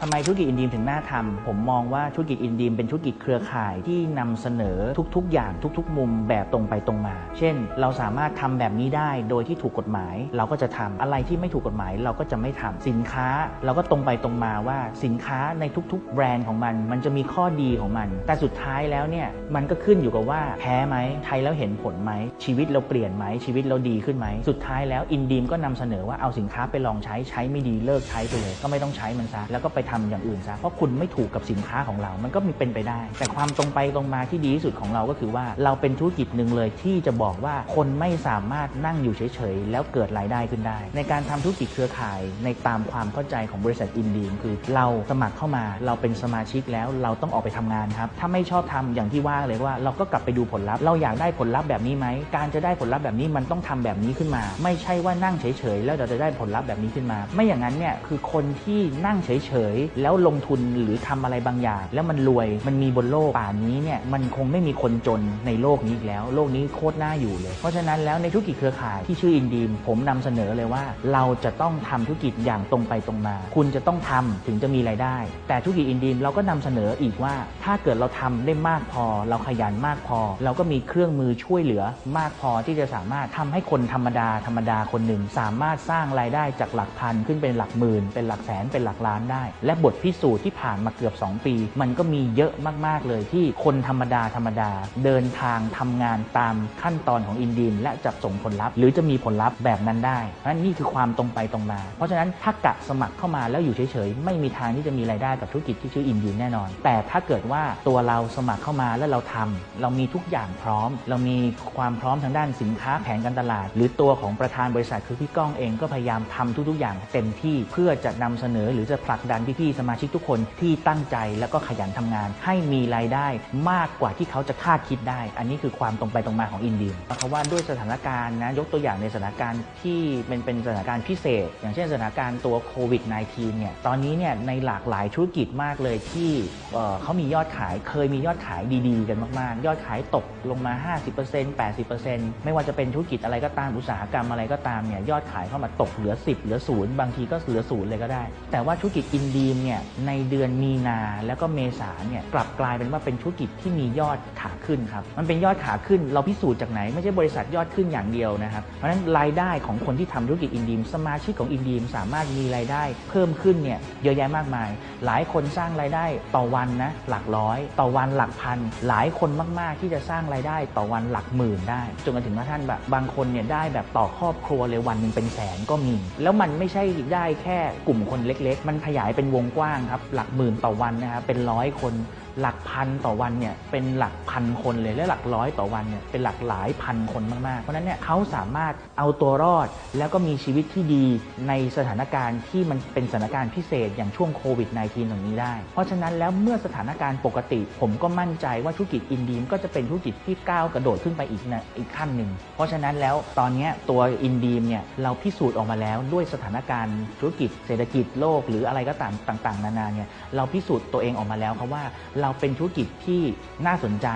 ทำไมธุรกิจอินดีมถึงน่าทำผมมองว่าธุรกิจอินดีมเป็นธุรกิจเครือข่ายที่นำเสนอทุกๆ อย่างทุก ๆ มุมแบบตรงไปตรงมา เช่น เราสามารถทำแบบนี้ได้โดยที่ถูกกฎหมายเราก็จะทำอะไรที่ไม่ถูกกฎหมายเราก็จะไม่ทำสินค้า เราก็ตรงไปตรงมาว่าสินค้าในทุก ๆ แบรนด์ของมัน มันจะมีข้อดีของมัน แต่สุดท้ายแล้วเนี่ยมันก็ขึ้นอยู่กับว่าแพ้ไหมใช้แล้วเห็นผลไหมชีวิตเราเปลี่ยนไหมชีวิตเราดีขึ้นไหมสุดท้ายแล้วอินดีมก็นำเสนอว่าเอาสินค้าไปลองใช้ใช้ไม่ดีเลิกใช้ไปเลย ก็ไม่ต้องใช้มันซะแล้วก็ไปทำอย่างอื่นซะเพราะคุณไม่ถูกกับสินค้าของเรา มันก็มีเป็นไปได้ แต่ความตรงไปตรงมาที่ดีที่สุดของเราก็คือว่าเราเป็นธุรกิจหนึ่งเลยที่จะบอกว่าคนไม่สามารถนั่งอยู่เฉยๆแล้วเกิดรายได้ขึ้นได้ ในการทำธุรกิจเครือข่ายในตามความเข้าใจของบริษัทอินดีมคือเราสมัครเข้ามาเราเป็นสมาชิกแล้วเราต้องออกไปทำงานครับถ้าไม่ชอบทำอย่างที่ว่าเลยว่า เราก็กลับไปดูผลลัพธ์เราอยากได้ผลลัพธ์แบบนี้ไหมการจะได้ผลลัพธ์แบบนี้มันต้องทำแบบนี้ขึ้นมา ไม่ใช่ว่านั่งเฉยๆแล้วเราจะได้ผลลัพธ์แบบนี้ขึ้นมา ไม่อย่างนั้นเนี่ยคือคนที่นั่งเฉยๆ แล้วลงทุนหรือทำอะไรบางอย่าง แล้วมันรวยมันมีบนโลกป่านนี้เนี่ยมันคงไม่มีคนจนในโลกนี้อีกแล้ว โลกนี้โคตรน่าอยู่เลย เพราะฉะนั้นแล้วในธุรกิจเครือข่ายที่ชื่ออินดีมผมนำเสนอเลยว่า เราจะต้องทำธุรกิจอย่างตรงไปตรงมา คุณจะต้องทำถึงจะมีรายได้ แต่ธุรกิจอินดีมเราก็นำเสนออีกว่า ถ้าเกิดเราทำได้มากพอ เราขยันมากพอ เราก็มีเครื่องมือช่วยเหลือมากพอที่จะสามารถทำให้คนธรรมดาธรรมดาคนหนึ่ง สามารถสร้างรายได้จากหลักพันขึ้นเป็นหลักหมื่น เป็นหลักแสนเป็นหลักล้านได้และบทพิสูจน์ที่ผ่านมาเกือบ 2 ปี มันก็มีเยอะมาก ๆ เลยที่คนธรรมดาธรรมดา เดินทางทำงานตามขั้นตอนของอินดีมและจะส่งผลลัพธ์ หรือจะมีผลลัพธ์แบบนั้นได้เพราะนั้นนี่คือความตรงไปตรงมา เพราะฉะนั้นถ้ากะสมัครเข้ามาแล้วอยู่เฉยๆ ไม่มีทางที่จะมีรายได้กับธุรกิจที่ชื่ออินดีมแน่นอน แต่ถ้าเกิดว่าตัวเราสมัครเข้ามาแล้วเราทำเรามีทุกอย่างพร้อม เรามีความพร้อมทางด้านสินค้าแผนการตลาด หรือตัวของประธานบริษัทคือพี่ก้องเองก็พยายามทำทุกๆอย่างเต็มที่เพื่อจะนำเสนอหรือจะผลักดันพี่ๆสมาชิกทุกคนที่ตั้งใจแล้วก็ขยันทำงาน ให้มีรายได้มากกว่าที่เขาจะคาดคิดได้ อันนี้คือความตรงไปตรงมาของอินดีมเพราะว่าด้วยสถานการณ์นะยกตัวอย่างในสถานการณ์ที่เป็นเป็นสถานการณ์พิเศษ อย่างเช่นสถานการณ์ตัวโควิด -19 เนี่ยตอนนี้เนี่ยในหลากหลายธุรกิจมากเลยที่เเขามียอดขายเคยมียอดขายดีๆ กันมากๆ ยอดขายตกลงมา 50% 80%ไม่ว่าจะเป็นธุรกิจอะไรก็ตามอุตสาหกรรมอะไรก็ตามเนี่ยยอดขายเข้ามาตกเหลือ 10 เหลือศูนย์บางทีก็เหลือศูนย์เลยก็ได้ แต่ว่าธุรกิจอินดีมเนี่ยในเดือนมีนาแล้วก็เมษาเนี่ยกลับกลายเป็นว่าเป็นธุรกิจที่มียอดขาขึ้นครับมันเป็นยอดขาขึ้นเราพิสูจน์จากไหน ไม่ใช่บริษัทยอดขึ้นอย่างเดียวนะครับ เพราะฉะนั้นรายได้ของคนที่ทำธุรกิจอินดีมสมาชิกของอินดีมสามารถมีรายได้เพิ่มขึ้นเนี่ยเยอะแยะมากมาย หลายคนสร้างรายได้ต่อวันนะหลักร้อย ต่อวันหลักพัน หลายคนมาก ๆ ที่จะสร้างรายได้ต่อวันหลักหมื่นได้จนกระทั่งว่าท่านแบบบางคนเนี่ยได้แบบต่อครอบครัวเลยวันหนึ่งเป็นแสนก็มี แล้วมันไม่ใช่ได้แค่กลุ่มคนเล็ก ๆ มันขยายเป็นววงกว้างครับหลักหมื่นต่อวันนะครับเป็นร้อยคน หลักพันต่อวันเนี่ยเป็นหลักพันคนเลยและหลักร้อยต่อวันเนี่ยเป็นหลักหลายพันคนมากๆ เพราะนั้นเนี่ยเขาสามารถเอาตัวรอด แล้วก็มีชีวิตที่ดีในสถานการณ์ที่มันเป็นสถานการณ์พิเศษอย่างช่วงโควิด -19 ตรงนี้ได้ เพราะฉะนั้นแล้วเมื่อสถานการณ์ปกติ ผมก็มั่นใจว่าธุรกิจอินดีมก็จะเป็นธุรกิจที่ก้าวกระโดดขึ้นไปอีกนะอีกขั้นหนึ่งเพราะฉะนั้นแล้วตอนนี้ตัวอินดีมเนี่ยเราพิสูจน์ออกมาแล้วด้วยสถานการณ์ธุรกิจเศรษฐกิจโลก หรืออะไรก็ตามต่าง ๆ นานาเนี่ยเราพิสูจน์ตัวเองออกมาแล้วครับว่าเราเป็นธุรกิจที่น่าสนใจ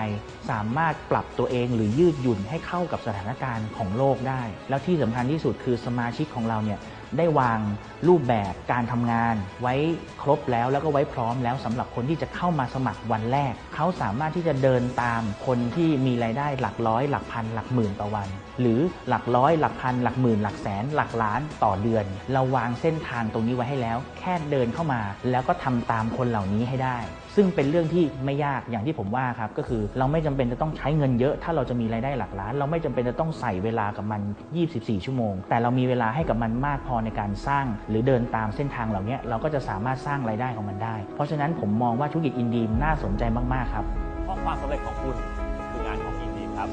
สามารถปรับตัวเองหรือยืดหยุ่นให้เข้ากับสถานการณ์ของโลกได้ แล้วที่สำคัญที่สุดคือสมาชิกของเราเนี่ยได้วางรูปแบบการทำงาน ไว้ครบแล้วแล้วก็ไว้พร้อมแล้วสำหรับคนที่จะเข้ามาสมัครวันแรก เขาสามารถที่จะเดินตามคนที่มีรายได้หลักร้อย หลักพัน หลักหมื่นต่อวัน หรือหลักร้อย หลักพัน หลักหมื่น หลักแสน หลักล้านต่อเดือน เราวางเส้นทางตรงนี้ไว้ให้แล้ว แค่เดินเข้ามา แล้วก็ทำตามคนเหล่านี้ให้ได้ซึ่งเป็นเรื่องที่ไม่ยากอย่างที่ผมว่าครับก็คือเราไม่จำเป็นจะต้องใช้เงินเยอะ ถ้าเราจะมีรายได้หลักล้าน เราไม่จำเป็นจะต้องใส่เวลากับมัน 24 ชั่วโมง แต่เรามีเวลาให้กับมันมากพอในการสร้าง หรือเดินตามเส้นทางเหล่านี้เราก็จะสามารถสร้างรายได้ของมันได้ เพราะฉะนั้นผมมองว่าธุรกิจอินดีมน่าสนใจมากๆครับเพราะความสำเร็จของคุณคืองานของอินดีครับ